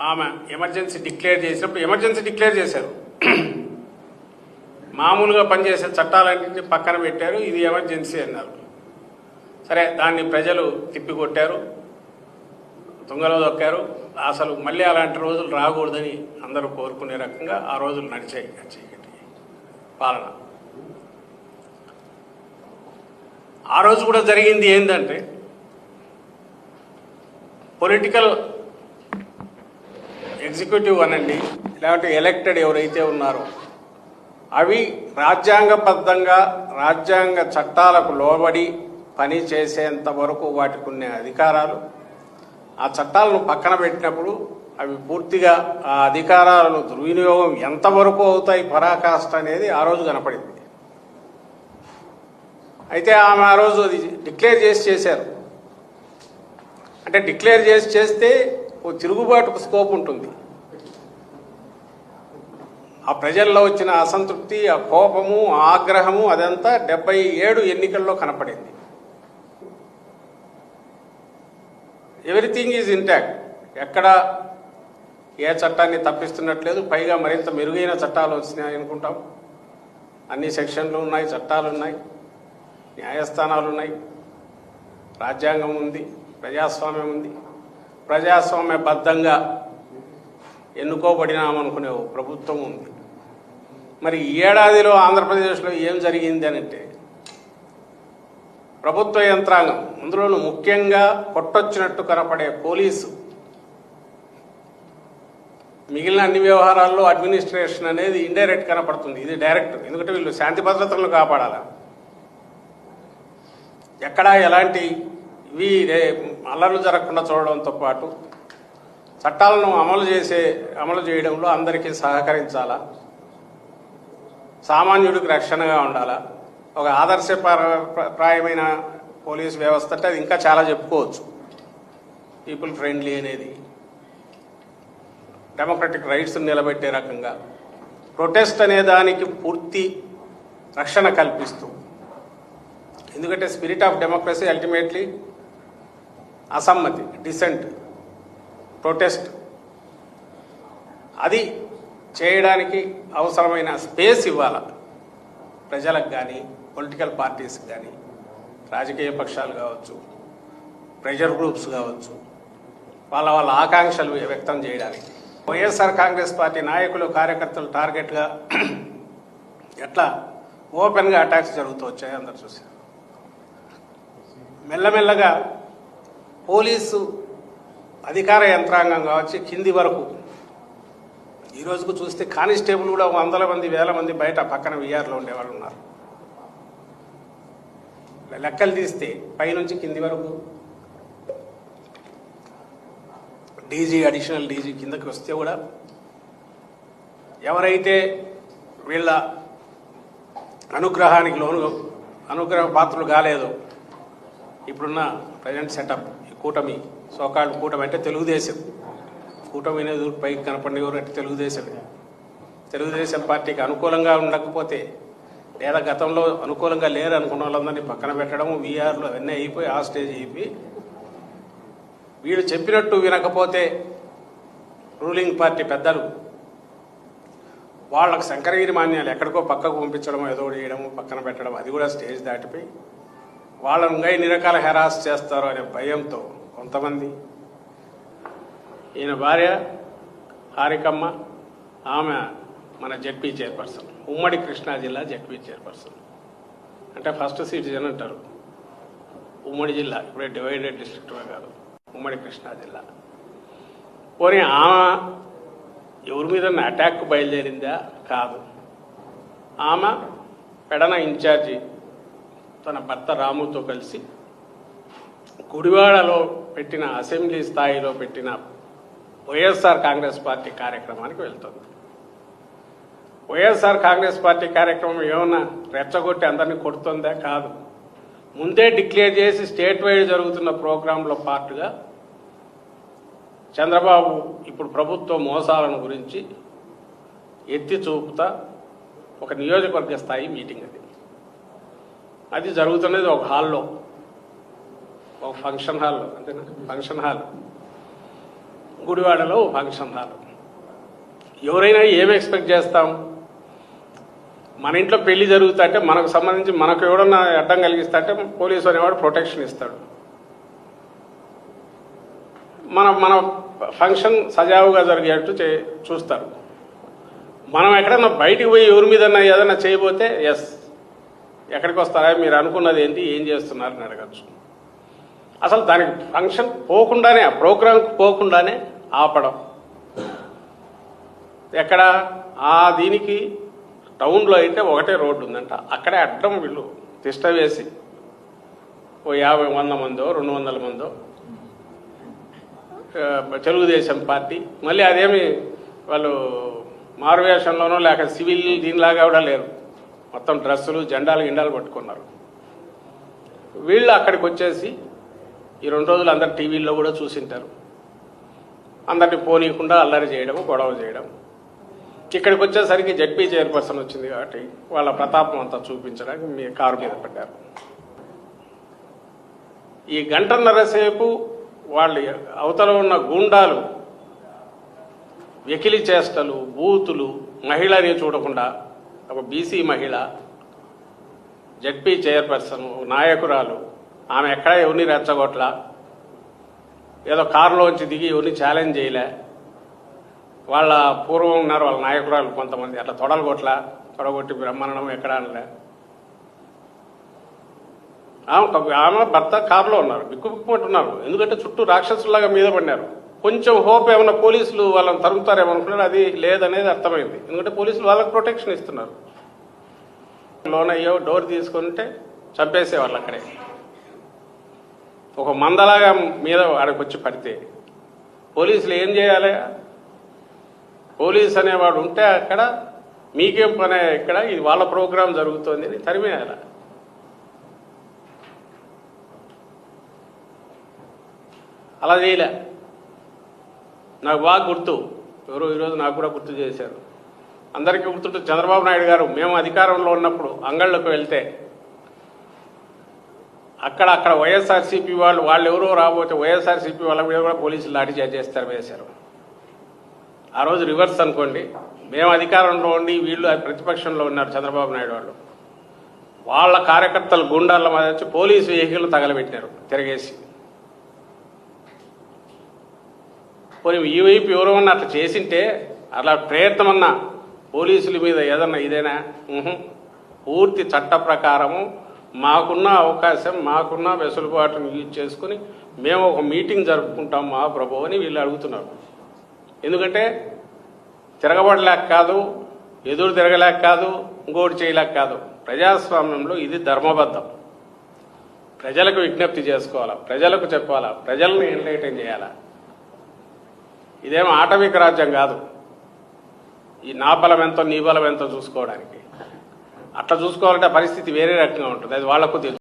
ఆమె emergency declare చేసినప్పుడు emergency declare చేశారు. మామూలుగా పనిచేసే చట్టాలన్నింటినీ పక్కన పెట్టారు ఇది ఎమర్జెన్సీ అన్నారు. సరే దాన్ని ప్రజలు తిప్పికొట్టారు తుంగలో దొక్కారు. అసలు మళ్ళీ అలాంటి రోజులు రాకూడదని అందరూ కోరుకునే రకంగా ఆ రోజులు నడిచాయి. చీకటి పాలన. ఆ రోజు కూడా జరిగింది ఏంటంటే పొలిటికల్ ఎగ్జిక్యూటివ్ అనండి లేకపోతే ఎలక్టెడ్ ఎవరైతే ఉన్నారో అవి రాజ్యాంగబద్ధంగా రాజ్యాంగ చట్టాలకు లోబడి పని చేసేంత వరకు వాటికి ఉన్న అధికారాలు. ఆ చట్టాలను పక్కన పెట్టినప్పుడు అవి పూర్తిగా ఆ అధికారాలను దుర్వినియోగం ఎంతవరకు అవుతాయి పరాకాష్ట అనేది ఆ రోజు కనపడింది. అయితే ఆమె ఆ రోజు అది డిక్లేర్ చేసి చేశారు. అంటే డిక్లేర్ చేసి చేస్తే ఓ తిరుగుబాటుకు స్కోప్ ఉంటుంది. ఆ ప్రజల్లో వచ్చిన అసంతృప్తి ఆ కోపము ఆగ్రహము అదంతా డెబ్బై ఏడు ఎన్నికల్లో కనపడింది. ఎవ్రీథింగ్ ఈజ్ ఇంటాక్ట్ ఎక్కడ ఏ చట్టాన్ని తప్పిస్తున్నట్లేదు పైగా మరింత మెరుగైన చట్టాలు వచ్చినాయి అనుకుంటాం. అన్ని సెక్షన్లు ఉన్నాయి చట్టాలు ఉన్నాయి న్యాయస్థానాలు ఉన్నాయి. రాజ్యాంగం ఉంది ప్రజాస్వామ్యం ఉంది. ప్రజాస్వామ్యబద్ధంగా ఎన్నుకోబడినామనుకునే ఓ ప్రభుత్వం ఉంది. మరి ఈ ఏడాదిలో ఆంధ్రప్రదేశ్లో ఏం జరిగింది అని అంటే ప్రభుత్వ యంత్రాంగం అందులోనూ ముఖ్యంగా కొట్టొచ్చినట్టు కనపడే పోలీసు మిగిలిన అన్ని వ్యవహారాల్లో అడ్మినిస్ట్రేషన్ అనేది ఇండైరెక్ట్ కనపడుతుంది. ఇది డైరెక్ట్. ఎందుకంటే వీళ్ళు శాంతి భద్రతలను కాపాడాలి. ఎక్కడా ఎలాంటి ఇవి అల్లర్లు జరగకుండా చూడడంతో పాటు చట్టాలను అమలు చేసే అమలు చేయడంలో అందరికీ సహకరించాలా? సామాన్యుడికి రక్షణగా ఉండాలా? ఒక ఆదర్శప్రాయమైన పోలీస్ వ్యవస్థ అంటే అది ఇంకా చాలా చెప్పుకోవచ్చు. పీపుల్ ఫ్రెండ్లీ అనేది. డెమోక్రటిక్ రైట్స్ని నిలబెట్టే రకంగా. ప్రొటెస్ట్ అనే దానికి పూర్తి రక్షణ కల్పిస్తూ. ఎందుకంటే స్పిరిట్ ఆఫ్ డెమోక్రసీ అల్టిమేట్లీ అసమ్మతి డిసెంట్ ప్రొటెస్ట్ అది చేయడానికి అవసరమైన స్పేస్ ఇవ్వాలి? ప్రజలకు కానీ పొలిటికల్ పార్టీస్కి కానీ రాజకీయ పక్షాలు కావచ్చు ప్రెషర్ గ్రూప్స్ కావచ్చు వాళ్ళ వాళ్ళ ఆకాంక్షలు వ్యక్తం చేయడానికి. వైఎస్ఆర్ కాంగ్రెస్ పార్టీ నాయకులు కార్యకర్తలు టార్గెట్గా ఎట్లా ఓపెన్గా అటాక్స్ జరుగుతూ వచ్చాయి అందరు చూశారు. మెల్లమెల్లగా పోలీసు అధికార యంత్రాంగం కావచ్చు కింది వరకు ఈ రోజుకు చూస్తే కానిస్టేబుల్ కూడా వందల మంది వేల మంది బయట పక్కన విఆర్లో ఉండేవాళ్ళు ఉన్నారు. లెక్కలు తీస్తే పైనుంచి కింది వరకు. డీజీ అడిషనల్ డీజీ కిందకి వస్తే కూడా ఎవరైతే వీళ్ళ అనుగ్రహానికి లోను అనుగ్రహ పాత్రలు కాలేదు ఇప్పుడున్న ప్రజెంట్ సెటప్ ఈ కూటమి సోకాళ్ళు కూటమి అంటే తెలుగుదేశం. కూటమి అనేది పైకి కనపడిన ఎవరు అంటే తెలుగుదేశమే తెలుగుదేశం పార్టీకి అనుకూలంగా ఉండకపోతే లేదా గతంలో అనుకూలంగా లేరు అనుకున్న వాళ్ళందరినీ పక్కన పెట్టడం వీఆర్లు అవన్నీ అయిపోయి ఆ స్టేజ్ అయిపోయి వీడు చెప్పినట్టు వినకపోతే రూలింగ్ పార్టీ పెద్దలు వాళ్ళకు శంకరగిరి మాన్యాలు ఎక్కడికో పక్కకు పంపించడం ఏదో చేయడం పక్కన పెట్టడం అది కూడా స్టేజ్ దాటిపోయి వాళ్ళను ఇంకా ఎన్ని రకాల హెరాస్ చేస్తారో అనే భయంతో కొంతమంది ఈయన భార్య హారికమ్మ ఆమె మన జడ్పీ చైర్పర్సన్. ఉమ్మడి కృష్ణా జిల్లా జడ్పీ చైర్పర్సన్. అంటే ఫస్ట్ సిటిజన్ అంటారు ఉమ్మడి జిల్లా ఇప్పుడే డివైడెడ్ డిస్ట్రిక్ట్ కాదు ఉమ్మడి కృష్ణా జిల్లా. పోనీ ఆమె ఎవరి మీద అటాక్ బయలుదేరిందా? కాదు. ఆమె పెడన ఇన్ఛార్జి తన భర్త రాముతో కలిసి గుడివాడలో పెట్టిన అసెంబ్లీ స్థాయిలో పెట్టిన వైఎస్ఆర్ కాంగ్రెస్ పార్టీ కార్యక్రమానికి వెళ్తుంది. వైఎస్ఆర్ కాంగ్రెస్ పార్టీ కార్యక్రమం ఏమన్నా రెచ్చగొట్టి అందరినీ కొడుతుందా? కాదు. ముందే డిక్లేర్ చేసి స్టేట్ వైడ్ జరుగుతున్న ప్రోగ్రాంలో పార్ట్గా చంద్రబాబు ఇప్పుడు ప్రభుత్వ మోసాలను గురించి ఎత్తి చూపుతా ఒక నియోజకవర్గ స్థాయి మీటింగ్ అది. అది జరుగుతున్నది ఒక హాల్లో ఒక ఫంక్షన్ హాల్లో అంతేనా? Function hall. గుడివాడలో ఫంక్షన్ హాల్ ఎవరైనా ఏం ఎక్స్పెక్ట్ చేస్తాం? మన ఇంట్లో పెళ్ళి జరుగుతుంటే మనకు సంబంధించి మనకు ఎవడన్నా అడ్డం కలిగిస్తుంటే పోలీసు అనేవాడు ప్రొటెక్షన్ ఇస్తాడు. మన మన ఫంక్షన్ సజావుగా జరిగేట్టు చే చూస్తారు. మనం ఎక్కడన్నా బయటికి పోయి ఎవరి మీద ఏదైనా చేయబోతే ఎస్ ఎక్కడికి వస్తారా? మీరు అనుకున్నది ఏంటి? ఏం చేస్తున్నారని అడగచ్చు. అసలు దానికి ఫంక్షన్ పోకుండానే ఆ ప్రోగ్రాంకి పోకుండానే ఆపడం. ఎక్కడ? ఆ దీనికి టౌన్లో అయితే ఒకటే రోడ్డు ఉందంట. అక్కడే అడ్డం వీళ్ళు తిష్ట వేసి ఓ యాభై వంద మందో రెండు వందల మందో తెలుగుదేశం పార్టీ మళ్ళీ అదేమి వాళ్ళు మారువేషంలోనూ లేక సివిల్ దీనిలాగా కూడా లేరు. మొత్తం డ్రెస్సులు జెండాలు గిండాలు పట్టుకున్నారు. వీళ్ళు అక్కడికి వచ్చేసి ఈ రెండు రోజులు అందరు టీవీల్లో కూడా చూసింటారు. అందరిని పోనీయకుండా అల్లరి చేయడం గొడవ చేయడం ఇక్కడికి వచ్చేసరికి జడ్పీ చైర్పర్సన్ వచ్చింది కాబట్టి వాళ్ళ ప్రతాపం అంతా చూపించడానికి మీ కారు మీద పడ్డారు ఈ గంటన్నర సేపు వాళ్ళు అవతల ఉన్న గూండాలు వెకిలి చేష్టలు బూతులు మహిళని చూడకుండా ఒక బీసీ మహిళ జడ్పీ చైర్పర్సన్ నాయకురాలు ఆమె ఎక్కడ ఎవరిని రెచ్చగొట్ల ఏదో కారులోంచి దిగి ఎవరిని ఛాలెంజ్ చేయలే. వాళ్ళ పూర్వం ఉన్నారు వాళ్ళ నాయకురాలు కొంతమంది. అట్లా తొడలగొట్ల తొడగొట్టి బ్రహ్మాండం ఎక్కడ అనలే. ఆమె ఆమె భర్త కారులో ఉన్నారు. బిక్కుబిక్కుమంటున్నారు ఎందుకంటే చుట్టూ రాక్షసులాగా మీద పడినారు. కొంచెం హోప్ ఏమైనా పోలీసులు వాళ్ళని తరుముతారేమో అనుకున్నారు అది లేదనేది అర్థమైంది. ఎందుకంటే పోలీసులు వాళ్ళకి ప్రొటెక్షన్ ఇస్తున్నారు. లోన్ అయ్యో డోర్ తీసుకుంటే చంపేసేవాళ్ళు అక్కడే. ఒక మందలాగా మీద వాడికి వచ్చి పడితే పోలీసులు ఏం చేయాలి? పోలీస్ అనేవాడు ఉంటే అక్కడ మీకేం పనే ఇక్కడ? ఇది వాళ్ళ ప్రోగ్రాం జరుగుతోంది అని తరిమేయాల. అలా చేయలే. నాకు బాగా గుర్తు. ఎవరో ఈరోజు నాకు కూడా గుర్తు చేశారు. అందరికీ గుర్తుంటే చంద్రబాబు నాయుడు గారు మేము అధికారంలో ఉన్నప్పుడు అంగళ్ళకు వెళ్తే అక్కడ అక్కడ వైఎస్ఆర్సీపీ వాళ్ళు వాళ్ళు ఎవరో రాబోతే వైఎస్ఆర్సీపీ వాళ్ళ మీద కూడా పోలీసులు లాఠీచార్జ్ చేస్తారు వేశారు. ఆ రోజు రివర్స్ అనుకోండి. మేము అధికారంలో ఉండి వీళ్ళు ప్రతిపక్షంలో ఉన్నారు చంద్రబాబు నాయుడు వాళ్ళు. వాళ్ళ కార్యకర్తలు గుండాల మీద వచ్చి పోలీసు వెహికల్ తగలబెట్టారు తిరగేసి. పోనీ ఈ వైపు ఎవరన్నా అట్లా చేసింటే అలా ప్రయత్నం అన్నా పోలీసుల మీద ఏదన్నా ఇదేనా? పూర్తి చట్ట ప్రకారము మాకున్న అవకాశం మాకున్న వెసులుబాటును యూజ్ చేసుకుని మేము ఒక మీటింగ్ జరుపుకుంటాం మా ప్రభు అని వీళ్ళు అడుగుతున్నారు. ఎందుకంటే తిరగబడలేక కాదు ఎదురు తిరగలేక కాదు ఇంకోటి చేయలేక కాదు. ప్రజాస్వామ్యంలో ఇది ధర్మబద్ధం. ప్రజలకు విజ్ఞప్తి చేసుకోవాలా? ప్రజలకు చెప్పాలా? ప్రజలను ఎన్లైటైన్ చేయాలా? ఇదేం ఆటవిక రాజ్యం కాదు. ఈ నా బలం ఎంతో నీ బలం ఎంతో చూసుకోవడానికి. అట్లా చూసుకోవాలంటే పరిస్థితి వేరే రకంగా ఉంటుంది. అది వాళ్ళకు తెలుసు